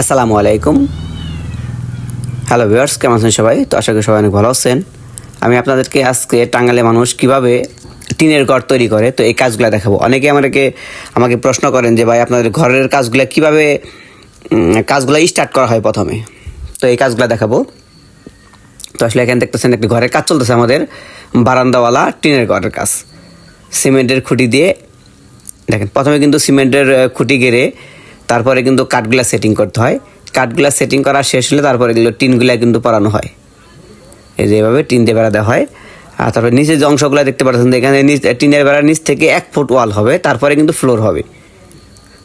আসসালামু আলাইকুম। Hello viewers কেমন আছেন সবাই? তো আশা করি সবাই অনেক ভালো আছেন। আমি আপনাদেরকে আজকে টাঙ্গালে মানুষ কীভাবে টিনের ঘর তৈরি করে, তো এই কাজগুলো দেখাবো। অনেকে আমাদেরকে, আমাকে প্রশ্ন করেন যে, ভাই, আপনাদের ঘরের কাজগুলো কীভাবে কাজগুলো স্টার্ট করা হয় প্রথমে? তো এই কাজগুলো দেখাবো। তো আসলে এখানে দেখতেছেন একটি ঘরের কাজ চলতেছে আমাদের বারান্দাওয়ালা টিনের ঘরের কাজ। সিমেন্টের খুঁটি দিয়ে, দেখেন, প্রথমে কিন্তু সিমেন্টের খুঁটি গেড়ে তারপরে কিন্তু কাঠগুলা সেটিং করতে হয়। কাঠগুলা সেটিং করা শেষ হলে তারপরে এগুলো টিনগুলা কিন্তু পরানো হয়। এই যে এভাবে টিন দিয়ে বেড়া দেওয়া হয়। আর তারপরে নিচে যে অংশগুলো দেখতে পাচ্ছেন এখানে টিনের বেড়ার নিচ থেকে এক ফুট ওয়াল হবে, তারপরে কিন্তু ফ্লোর হবে।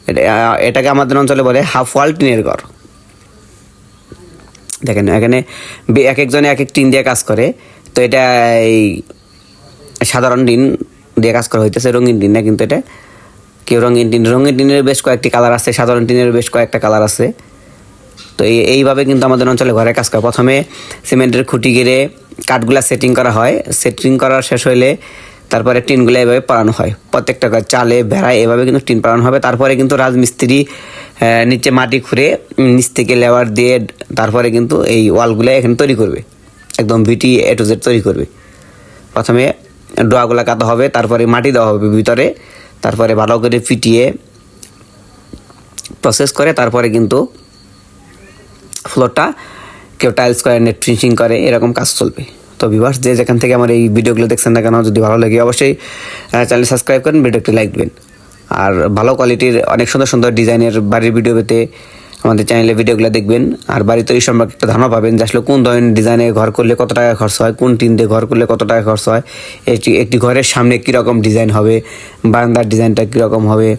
এটা, এটাকে আমাদের অঞ্চলে বলে হাফ ওয়াল টিনের ঘর। দেখেন, এখানে এক একজনে এক এক টিন দিয়ে কাজ করে। তো এটা এই সাধারণ টিন দিয়ে কাজ করা হইতেছে, রঙিন টিন না কিন্তু এটা। কেউ রঙিন টিন, রঙিন টিনের বেশ কয়েকটি কালার আছে, সাধারণ টিনের বেশ কয়েকটা কালার আছে। তো এই, এইভাবে কিন্তু আমাদের অঞ্চলে ঘরে কাজ করে। প্রথমে সিমেন্টের খুঁটি গেড়ে কাঠগুলা সেটিং করা হয়। সেটিং করা শেষ হইলে তারপরে টিনগুলো এভাবে পাড়ানো হয়। প্রত্যেকটা চালে, বেড়ায় এভাবে কিন্তু টিন পাড়ানো হবে। তারপরে কিন্তু রাজমিস্ত্রি নিচে মাটি খুঁড়ে নিচ থেকে লেওয়ার দিয়ে তারপরে কিন্তু এই ওয়ালগুলো এখানে তৈরি করবে। একদম ভিটি এ টু জেড তৈরি করবে। প্রথমে ডোয়াগুলা কাটা হবে, তারপরে মাটি দেওয়া হবে ভিতরে। তারপরে ভালো করে ফিটিয়ে প্রসেস করে, তারপরে কিন্তু ফ্লোরটা কেউ টাইলস করে নেট ফিনিশিং করে, এরকম কাজ চলবে। তো ভিভার্স যে যেখান থেকে আমার এই ভিডিওগুলো দেখছেন না কেন, যদি ভালো লাগে অবশ্যই চ্যানেল সাবস্ক্রাইব করেন ভিডিওটি লাইক দেবেন। আর ভালো কোয়ালিটির অনেক সুন্দর সুন্দর ডিজাইনের বাড়ির ভিডিও পেতে আমাদের চ্যানেলে ভিডিওগুলো দেখবেন। আর বাড়ি তৈরি সম্পর্কে একটা ধারণা পাবেন যে আসলে কোন ধরনের ডিজাইনে ঘর করলে কত টাকা খরচ হয়, কোন টিন দিয়ে ঘর করলে কত টাকা খরচ হয় একটি একটি ঘরের সামনে কীরকম ডিজাইন হবে, বারান্দার ডিজাইনটা কীরকম হবে,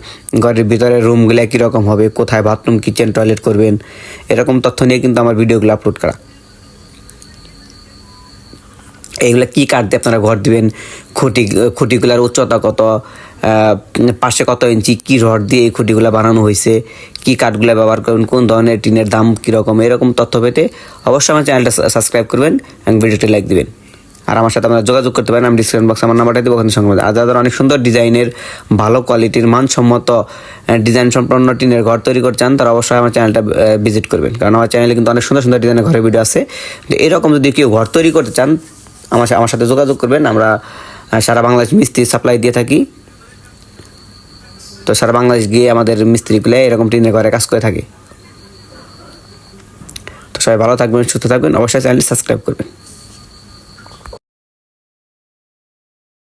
ঘরের ভিতরে রুমগুলো কীরকম হবে, কোথায় বাথরুম কিচেন টয়লেট করবেন, এরকম তথ্য নিয়ে কিন্তু আমার ভিডিওগুলো আপলোড করা। এইগুলো কী কাঠ দিয়ে আপনারা ঘর দিবেন? খুঁটি, খুঁটিগুলার উচ্চতা কত? পাশে কত ইঞ্চি কী রড দিয়ে এই খুঁটিগুলো বানানো হয়েছে? কী কাঠগুলো ব্যবহার করবেন? কোন ধরনের টিনের দাম কীরকম? এরকম তথ্য পেতে অবশ্যই আমার চ্যানেলটা সাবস্ক্রাইব করবেন এবং ভিডিওটি লাইক দিবেন। আর আমার সাথে আপনারা যোগাযোগ করতে পারেন, আমি ডিসক্রিপশন বক্সে আমার নাম্বারটা দেবো ওখানে সঙ্গে আর যাদের অনেক সুন্দর ডিজাইনের, ভালো কোয়ালিটির, মানসম্মত ডিজাইন সম্পন্ন টিনের ঘর তৈরি করতে চান, তারা অবশ্যই আমার চ্যানেলটা ভিজিট করবেন। কারণ আমার চ্যানেলে কিন্তু অনেক সুন্দর সুন্দর ডিজাইনের ঘরের ভিডিও আছে। এরকম যদি কেউ ঘর তৈরি করতে চান আমার আমার সাথে যোগাযোগ করবেন, আমরা সারা বাংলাদেশ মিস্ত্রি সাপ্লাই দিয়ে থাকি। তো সারা বাংলাদেশ গিয়ে আমাদের মিস্ত্রিগুলো এরকম টিনের ঘরে কাজ করে থাকে। তো সবাই ভালো থাকবেন, সুস্থ থাকবেন, অবশ্যই চ্যানেলটি সাবস্ক্রাইব করবেন।